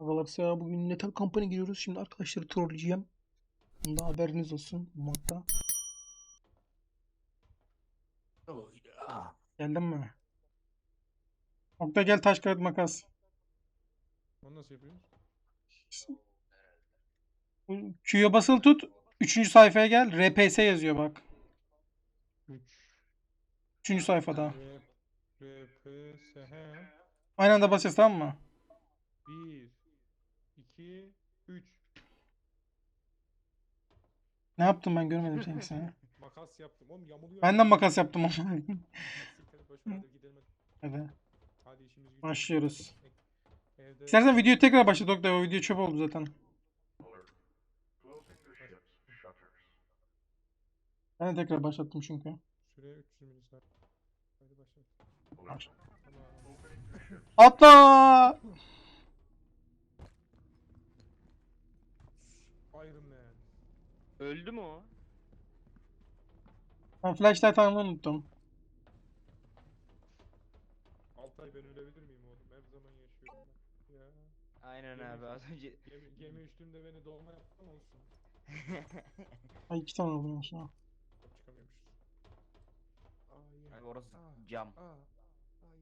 Agalarsa bugün Lethal Company giriyoruz. Şimdi arkadaşları trolleyeceğim. Bunda haberiniz olsun bu modda. Geldin mi? Oktay gel taş kağıt makas. Onu nasıl yapıyoruz? Q'ya basılı tut. Üçüncü sayfaya gel. RPS yazıyor bak. 3 Üçüncü sayfada. R P S H Aynı anda basacağız tamam mı? 1 2 3 Ne yaptım ben görmedim seni sen. Makas yaptım. Oğlum yamuluyor. Ben de makas yaptım ama. Siktir, boş ver, hadi gidelim hadi. İşimiz gücümüz Başlıyoruz. Evde İstersen videoyu tekrar başlat Oktay. O video çöp oldu zaten. Ben de tekrar başlattım çünkü. süre 300 milisaniye. Hadi başla. Baş- Tamam. Atla! Öldü mü o? Ben flashlight almayı unuttum. Altay ben ölebilir miyim oğlum? Her zaman yaşıyorum. Ya. Aynen abi az önce. Gemi, gemi üstünde beni dolma yaptın olsun. Ay iki tane oldum şu an. Çıkamıyormuşuz. Ah yeah. Abi orası Ah. cam. Ah. Ah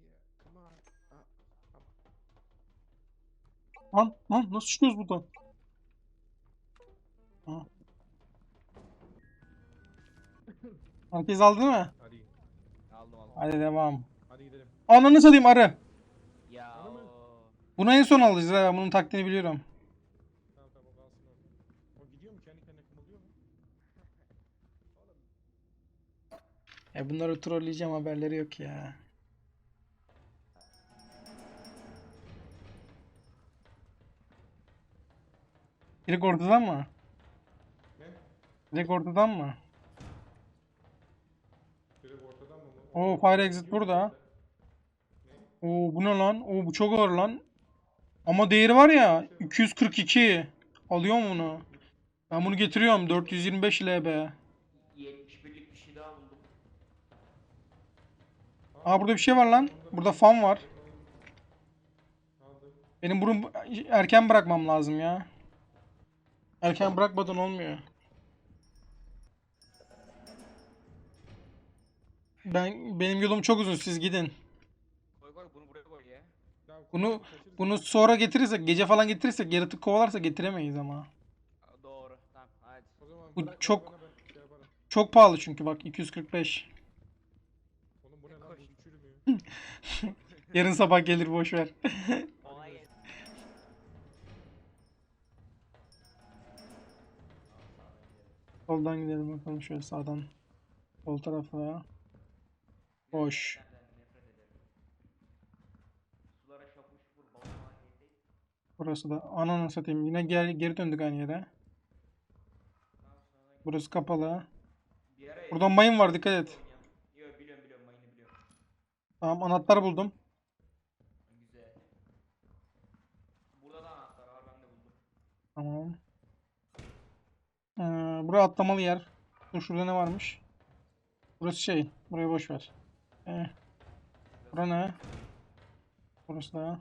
yeah. Come on. Ah. Lan lan nasıl çıkıyoruz buradan? Ha. Herkes aldı değil mi? Hadi. Aldım aldım. Hadi devam. Hadi gidelim. Ananı satayım arı. Ya mı? Bunu en son alacağız ha. Bunun taktiğini biliyorum. Tamam tamam o kalsın orada. O gidiyor mu? Kendi kendine kımıldıyor mu? Oğlum. Ya bunları trolleyeceğim haberleri yok ya. Direkt ortadan mı? Ne? Direkt ortadan mı? Ortadan mı? Oo fire exit burada. Oo bu ne lan? Oo bu çok ağır lan. Ama değeri var ya 242. Alıyor mu bunu? Ben bunu getiriyorum 425 LB. 71'lik bir şey daha buldum. Aa burada bir şey var lan. Burada fan var. Aldım. Benim bunu erken bırakmam lazım ya. Erken bırakmadan olmuyor. Ben benim yolum çok uzun siz gidin. Koy koy bunu buraya koy ya. Ya, Bunu bunu sonra getirirsek gece falan getirirsek yaratık kovalarsa getiremeyiz ama. Doğru. Tamam hadi. O zaman bu bırak çok- bana, ben şey yaparım. Çok pahalı çünkü bak 245. Oğlum bu ne lan? Bu hiç. Yarın sabah gelir boş ver. Kolay gelsin. Soldan gidelim bakalım şöyle sağdan. Sol tarafa. Getirdik. Burası da ananı satayım. Yine geri, geri döndük aynı yere. Burası kapalı. Buradan mayın var dikkat et. Tamam anahtar buldum. Tamam. Ee, buraya atlamalı yer. Şurada ne varmış? Burası şey. Burayı boş ver. Ee, bura ne? Burası da.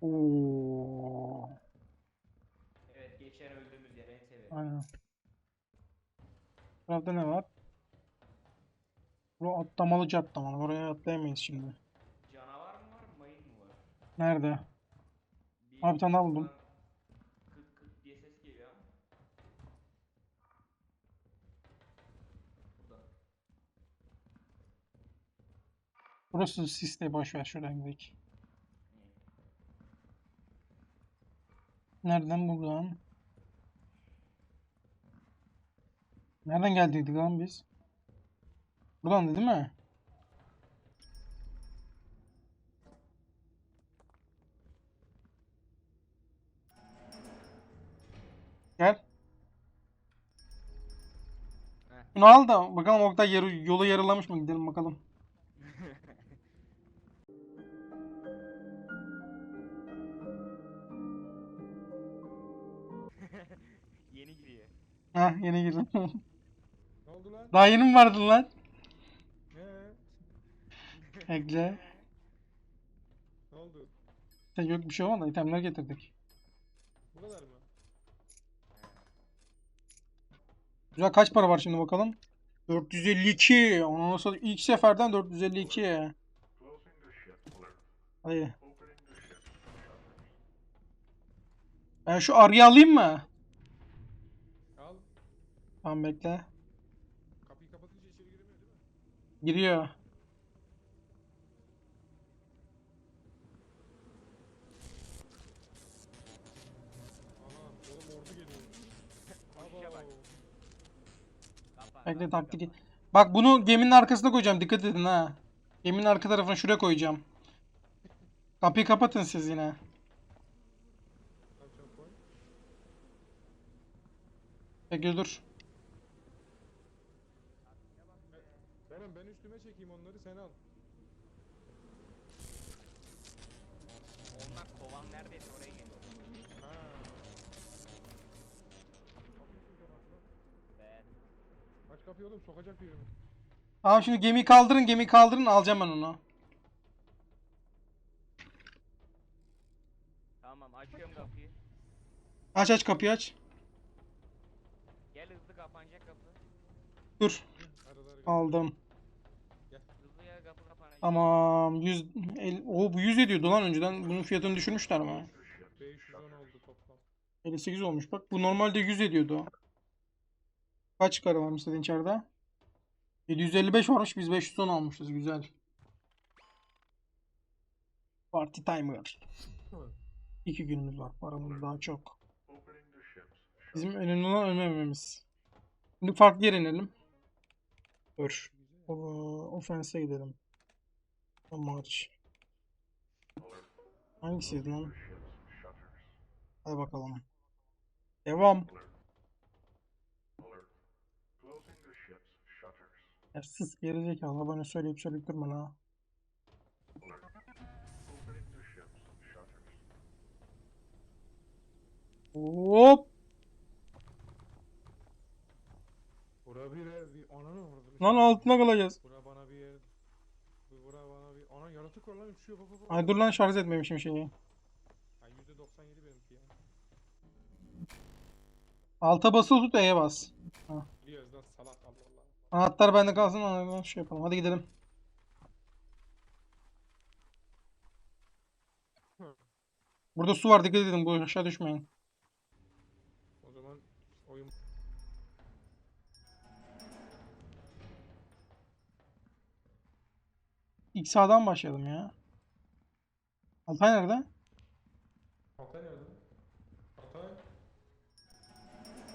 Oo. Evet geçen öldüğümüz yer en severim. Aynen. Burada ne var? Bu atlamalı atlamalı. Oraya atlayamayız şimdi. Canavar mı var mayın mı var? Nerede? Bir Abi bir tane buldum. Burası sisli boş ver şuradan gidelim. Nereden buradan? Nereden geldiydik lan biz? Buradan değil mi? Gel. Heh. Bunu al da bakalım Oktay yarı, yolu yarılamış mı? Gidelim bakalım. Yeni giriyor. Ha yeni girdim. Ne oldu lan? Daha yeni mi vardın lan? Ne? Ekle. Ne oldu? Sen yok bir şey olmadı. itemler getirdik. Bu kadar mı? Güzel kaç para var şimdi bakalım. 452. Ondan sonra ilk seferden 452. Hadi. Ben şu arıyı alayım mı? Tamam bekle. Kapıyı kapatınca içeri giremiyor değil mi? Giriyor. Aha oğlum ordu geliyor. Koşuşa bak. Abo. Kapat, Bekle taktik. Bak bunu geminin arkasına koyacağım. Dikkat edin ha. Geminin arka tarafına şuraya koyacağım. Kapıyı kapatın siz yine. Bekle dur. Oğlum ben üstüme çekeyim onları sen al. Onlar kovan neredeyse oraya geliyor. Ha. Kapıyı kim kapattı lan? Ben Aç kapıyı oğlum sokacak birini. Tamam şimdi gemiyi kaldırın. Gemiyi kaldırın. Alacağım ben onu. Tamam açıyorum kapıyı. Aç aç kapıyı aç. Gel hızlı kapanacak kapı. Dur. Gel. Aldım. Hızlı ya kapı kapanacak. Tamam. 100 el, o bu 100 ediyordu lan önceden. Bunun fiyatını düşürmüşler mi? 510 oldu toplam. 58 olmuş. Bak bu normalde 100 ediyordu. Kaç karı varmış senin içeride? 755 varmış. Biz 510 almışız. Güzel. Party timer. İki günümüz var. Paramız daha çok. Bizim önemli olan ölmememiz. Şimdi farklı yere inelim. Dur. Offense'e gidelim. Maç. Hangisiydi lan? Hadi bakalım. Devam. Ya sus gerizekalı bana söyleyip söyleyip durma la. Hop. Bura bir ev, bir ananı vurdu. Lan altına kalacağız. Bura bana bir. Bu Bura bana bir... Ana yaratık var lan uçuyor bak. Ay dur lan şarj etmemişim şeyi. Ha %97 benimki ya. Alta basılı tut E'ye bas. Biliyoruz Anahtar bende kalsın ona şey yapalım. Hadi gidelim. Burada su var dikkat edin bu aşağı düşmeyin. O zaman oyun... İlk sağdan başlayalım ya. Altay nerede? Altay nerede? Altay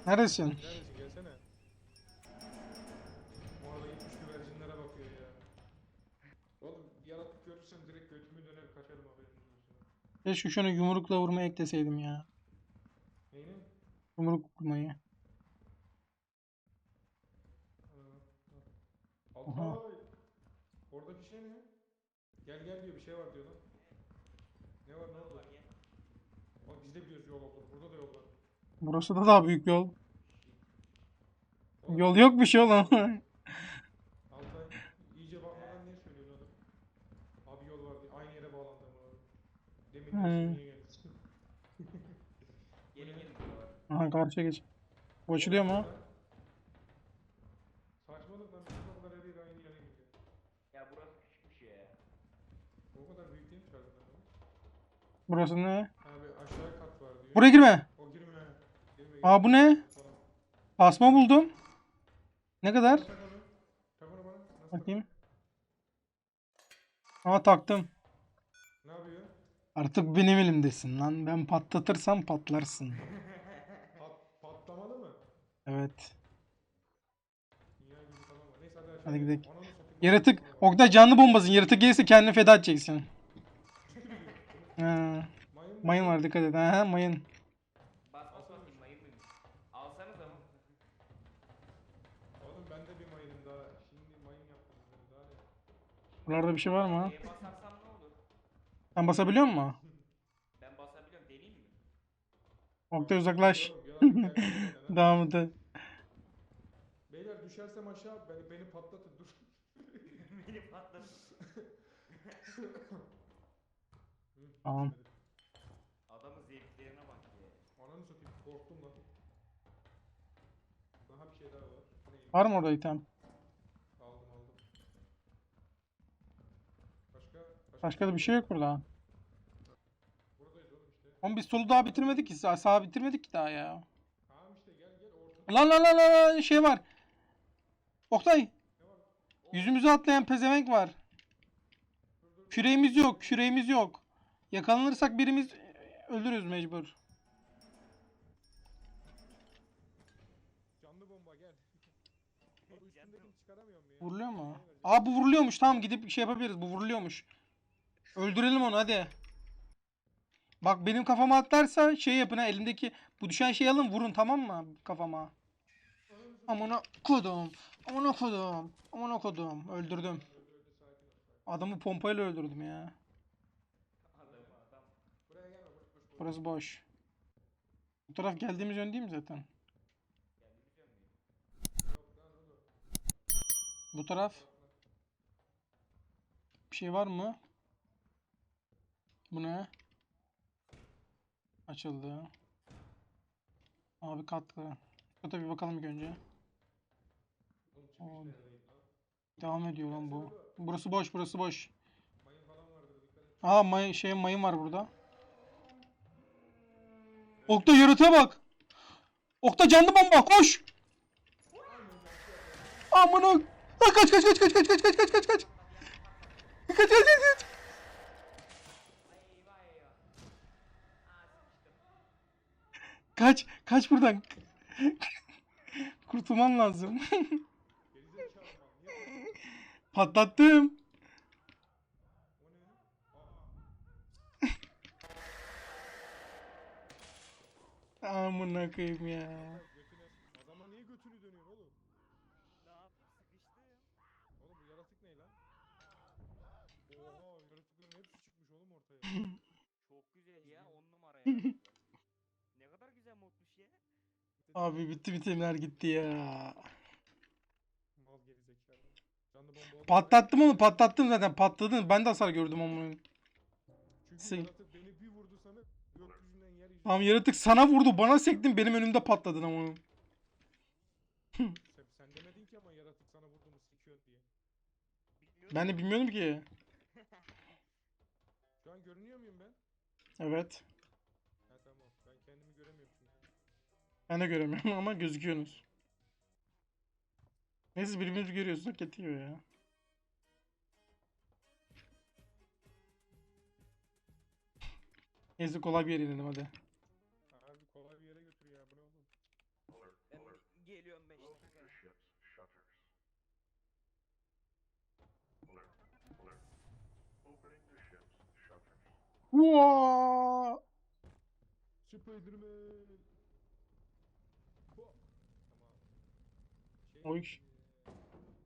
Neredesin? neredesin gelsene. Bu arada gitmiş güvercinlere bakıyor ya. Oğlum yaratık görürsem direkt götümü döner kaçarım haberiniz olsun. Keşke şunu yumrukla vurmayı ekleseydim ya. Neyini? Yumruk vurmayı. Aa, Aha. Oradaki şey ne? Gel gel diyor bir şey var diyor lan. Ne var ne oldu? Bak biz de biliyoruz yol olur. Burada da yol var. Burası da daha büyük yol. Yol yok bir şey oğlum. Altay iyice bakmadan niye söylüyorsun oğlum? Abi yol var diye. Aynı yere bağlandı ama abi. Diyorlar. Aha karşıya geç. Bu açılıyor mu? Burası ne? Abi aşağı kat var diyor. Buraya girme. O girme. Girme. Aa bu ne? Falan. Asma buldum. Ne kadar? Bakayım. Aa taktım. Ne yapıyor? Artık benim elimdesin lan. Ben patlatırsam patlarsın. Pat, patlamalı mı? Evet. Hadi gidelim. Yaratık. Oktay canlı bombasın. Yaratık gelirse kendini feda edeceksin. Ha, Mayın var dikkat et. Ha, mayın. Buralarda bir şey var mı? Sen basabiliyor musun? Ben basabiliyorum deneyeyim mi? Oktay uzaklaş. Et. Beyler düşersem aşağı beni, beni patlatın dur. Beni patladı. Tamam. Adamın zevklerine bak ya. Ona Ananı satayım korktum lan. Daha bir şey daha var. Var mı orada item? Aldım aldım. Başka? Da bir şey yok burada. Oğlum biz solu daha bitirmedik ki. Sağ, sağ bitirmedik ki daha ya. Tamam işte gel gel ortada Lan lan lan lan şey var. Oktay. Yüzümüze atlayan pezevenk var. Küreğimiz yok. Küreğimiz yok. Yakalanırsak birimiz öldürürüz mecbur. Canlı bomba gel. Abi üstündekini çıkaramıyorum ya. Vuruluyor mu? Aa bu vuruluyormuş. Tamam gidip şey yapabiliriz. Bu vuruluyormuş. Öldürelim onu hadi. Bak benim kafama atlarsa şey yapın ha elimdeki bu düşen şeyi alın vurun tamam mı kafama. Amına kodum. Amına kodum. Amına kodum. Öldürdüm. Adamı pompayla öldürdüm ya. Burası boş. Bu taraf geldiğimiz yön değil mi zaten? Bu taraf bir şey var mı? Bu ne? Açıldı. Abi katkı. Kata bir bakalım ilk önce. Devam ediyor lan bu. Burası boş, burası boş. Aa may şey mayın var burada. Okta yaratığa bak. Okta canlı bomba koş. Amına. Lan kaç kaç kaç kaç kaç kaç kaç kaç kaç kaç. Kaç kaç kaç kaç. Kaç kaç buradan. Kurtulman lazım. Patlattım. Amına koyayım ya. Adama niye götünü dönüyor oğlum? Ne yapayım sıkıştım. Oğlum bu yaratık ne lan? Oha yaratıkların hepsi çıkmış oğlum ortaya. Çok güzel ya on numara ya. ne kadar güzel modmuş ya. Abi bitti bitimler gitti ya. Mal gerizekalı. Canlı bomba olmasa- Patlattım onu patlattım zaten patladın. Ben de hasar gördüm onun. Çünkü Sen- yaratık beni bir vurdu sana gökyüzünden. Tamam yaratık sana vurdu bana sektin benim önümde patladın ama. Sen, sen demedin ki ama yaratık sana vurdu mu sikiyor diye. Bilmiyorum. Ben de bilmiyorum ki. Şu an görünüyor muyum ben? Evet. Ha tamam. Ben kendimi göremiyorum çünkü. Ben de göremiyorum ama gözüküyorsunuz. Neyse birbirimizi görüyorsak yetiyor ya. Neyse kolay bir yere inelim hadi. Abi kolay bir yere götür ya bu ne oğlum? Ben geliyorum 5 dakika. ships shutters. Alert. Oy.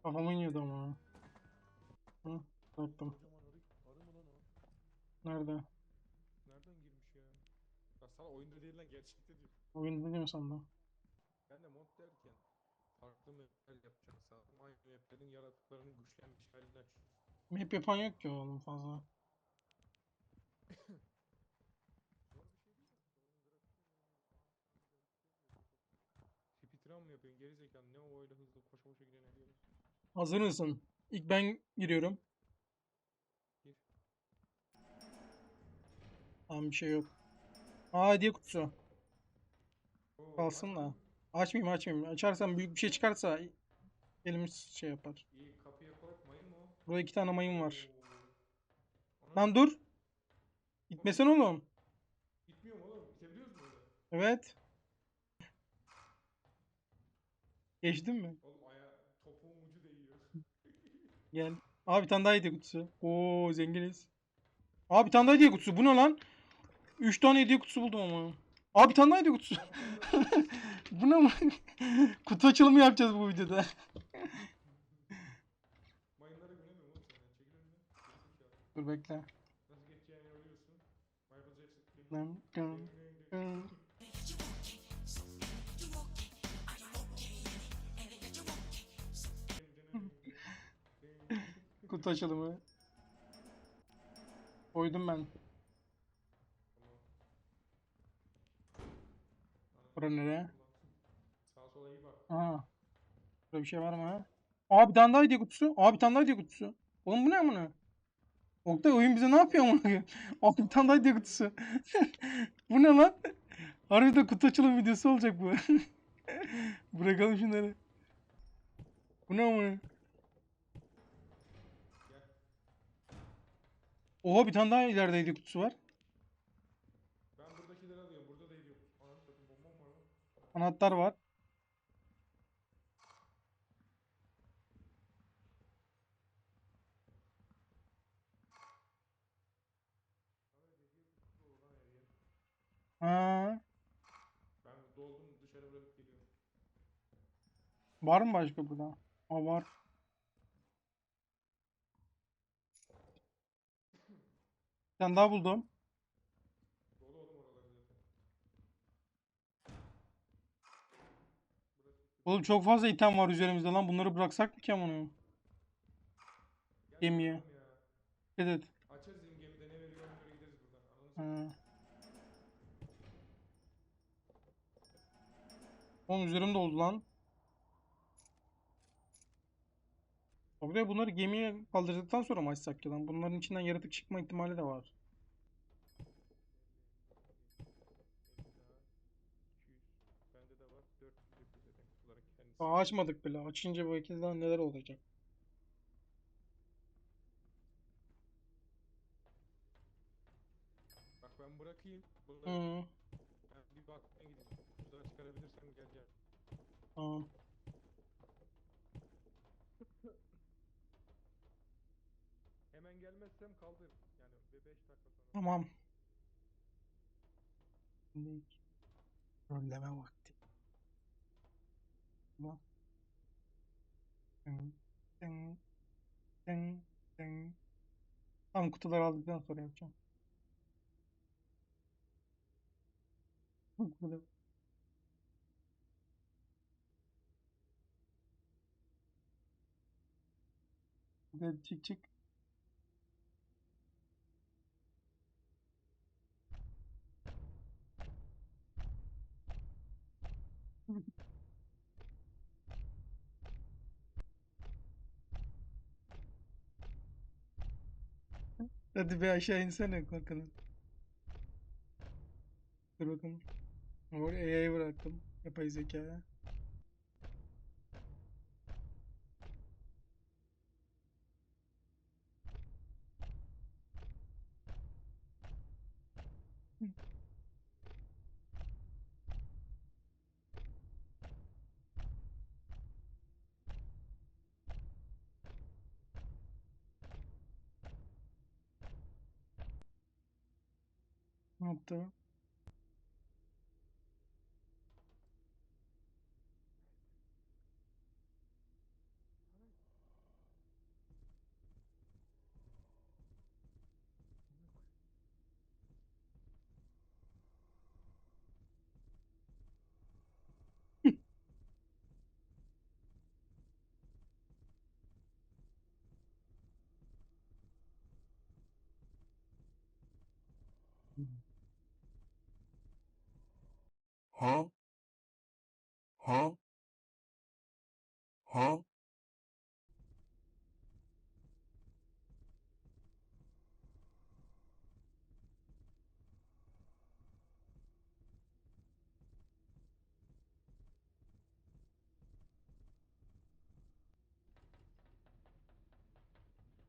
Kafama iniyordu ama. Hı, bıraktım. Kocaman arı, arı mı lan o? Nerede? Nereden girmiş ya? Ya sana oyunda değil lan gerçekte diyor. Oyun değil mi sandım? Ben de mod derken farklı mapler yapacağım sandım. Aynı maplerin yaratıklarının güçlenmiş halini açıyoruz. Map yapan yok ki oğlum fazla. Zor bir şey değil aslında. Onun grafikleri Speedrun mı yapıyorsun gerizekalı? Ne o öyle hızlı koşa koşa giden ediyor. Hazır mısın? İlk ben giriyorum. Gir. Tamam bir şey yok. Aa hediye kutusu. Oo, Kalsın da. Açmayayım açmayayım. Açarsam büyük bir şey çıkarsa elimiz şey yapar. İyi kapıya koyup mayın mı o? Burada iki tane mayın var. Oo. Ana, Lan dur. Gitmesen oğlum. Gitmiyor mu oğlum? Gidebiliyoruz mu burada? Evet. Geçtin mi? Oğlum aya topuğun ucu değiyor. Gel. Abi bir tane daha hediye kutusu. Oo zenginiz. Abi bir tane daha hediye kutusu. Bu ne lan? 3 tane hediye kutusu buldum ama. Abi bir tane daha hediye kutusu. Bu ne? Kutu açılımı yapacağız bu videoda. Mayınları göremiyorum oğlum sen. Çekil önüne. Dur bekle. Nasıl geçeceğini ölüyorsun. Michael Jackson. Kutu açılımı. Koydum ben. Bura nereye? Sağa sola iyi bak. Aha. Burada bir şey var mı? Aa bir tane daha hediye kutusu. Aa bir tane daha hediye kutusu. Oğlum bu ne amına? Oktay oyun bize ne yapıyor amına? Aa bir tane daha hediye kutusu. bu ne lan? Harbiden kutu açılım videosu olacak bu. Bırakalım şunları. Bu ne amına? Oha bir tane daha ileride hediye kutusu var. Ben buradakileri alıyorum. Burada da satayım bombam var lan. Anahtar var. Ha. Ben doldum dışarı bırakıp geliyorum. Var mı başka burada? Aa var. Bir tane daha buldum. Oğlum çok fazla item var üzerimizde lan. Bunları bıraksak mı ki amına? Gemiye. Evet. Açarız in gemide ne veriyor göre gideriz buradan. Oğlum üzerimde oldu lan. Abi bunları gemiye kaldırdıktan sonra mı açsak ya lan? Bunların içinden yaratık çıkma ihtimali de var. 200. Bende de var. 400 yapıyor zaten kutuların kendisi. Daha açmadık bile. Açınca bu ikizden neler olacak? Bak ben bırakayım. Bunları Hı. ben bir bakmaya gideyim. Kutuları çıkarabilirsem gel gel. Tamam. Gelmezsem kaldır. Yani 5 dakika sonra. Tamam. Şimdi rolleme vakti. Tamam. Dın, dın, dın, dın. Kutuları aldıktan sonra yapacağım. Hadi çık çık. Hadi bir aşağı insene bakalım. Dur bakalım. Oraya AI'yi bıraktım. Yapay zekaya. Ne Huh? Huh?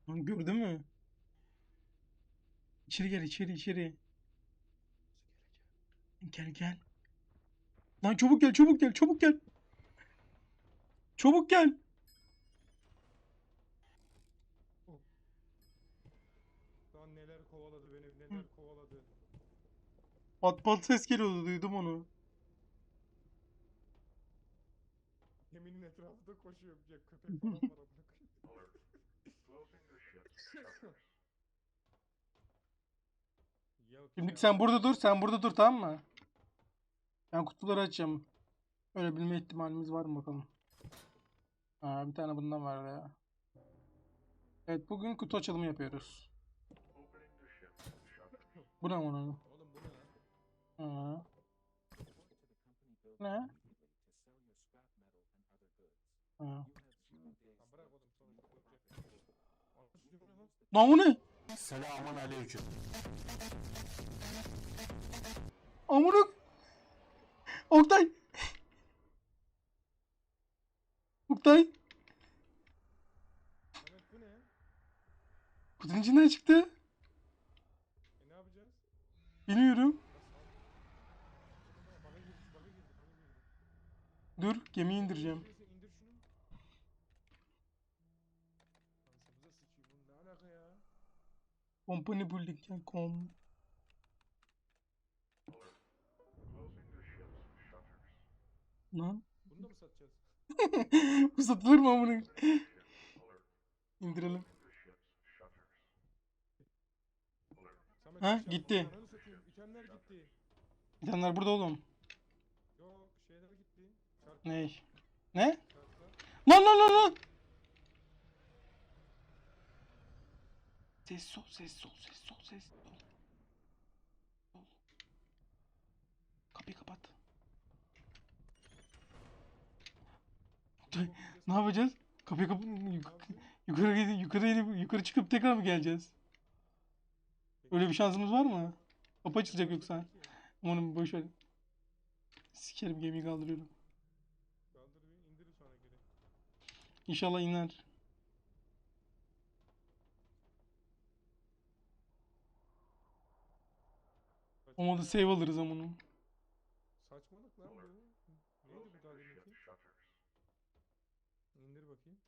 Lan gördün mü? İçeri gel içeri içeri. Gel gel. Lan çabuk gel çabuk gel çabuk gel. Çabuk gel. Lan neler kovaladı beni neler kovaladı. Pat pat ses geliyordu duydum onu. Geminin etrafında koşuyor bir köpek falan shutters. Yok Şimdi ya. sen burada dur sen burada dur tamam mı? Ben kutuları açacağım. Öyle bilme ihtimalimiz var mı bakalım. Aa, bir tane bundan var ya. Evet bugün kutu açılımı yapıyoruz. Bu ne onun? Oğlum bu ne? Ha. Lan bu ne? Selamun aleyküm. Amına. Oktay. Oktay. Samet bu ne? Kutunun içinden çıktı. E ne yapacağız? Bilmiyorum. Dur gemiyi indireceğim. Neyse? Companybuilding.com Closing Lan. Bunu da mı satacağız? Bu satılır mı amına? İndirelim. Samet, Ha, gitti. Ananı satayım, itemler gitti. İtemler burada oğlum. Yok şeyler gitti. Çarklar, Ne? Ne? çarklar. Lan lan lan lan. Ses sol, ses sol, ses sol, ses. Sol. Kapıyı kapat. Oktay, ne yapacağız? Kapıyı kapat. Yukarı, yukarı, inip- yukarı çıkıp tekrar mı geleceğiz? Öyle bir şansımız var mı? Kapı açılacak yoksa. Amanın boş ver. Sikerim gemiyi kaldırıyorum. İnşallah iner. Olmadı save alırız ama onu. Saçmalık lan bu. Neydi bu Closing daha the deminki? ship's shutters. İndir bakayım.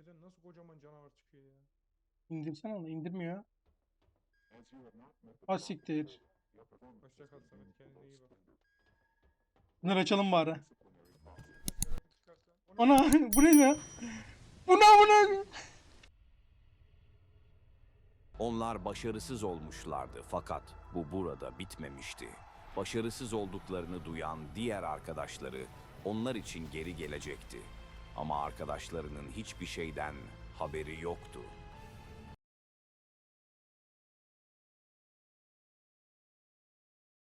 Hediyeden nasıl kocaman canavar çıkıyor ya? İndirsene onu indirmiyor. Ha siktir. Hoşça kal Samet kendine iyi bak. Bunları açalım bari. Ana bu ne ya? Bu ne bu ne? Onlar başarısız olmuşlardı fakat bu burada bitmemişti. Başarısız olduklarını duyan diğer arkadaşları onlar için geri gelecekti. Ama arkadaşlarının hiçbir şeyden haberi yoktu.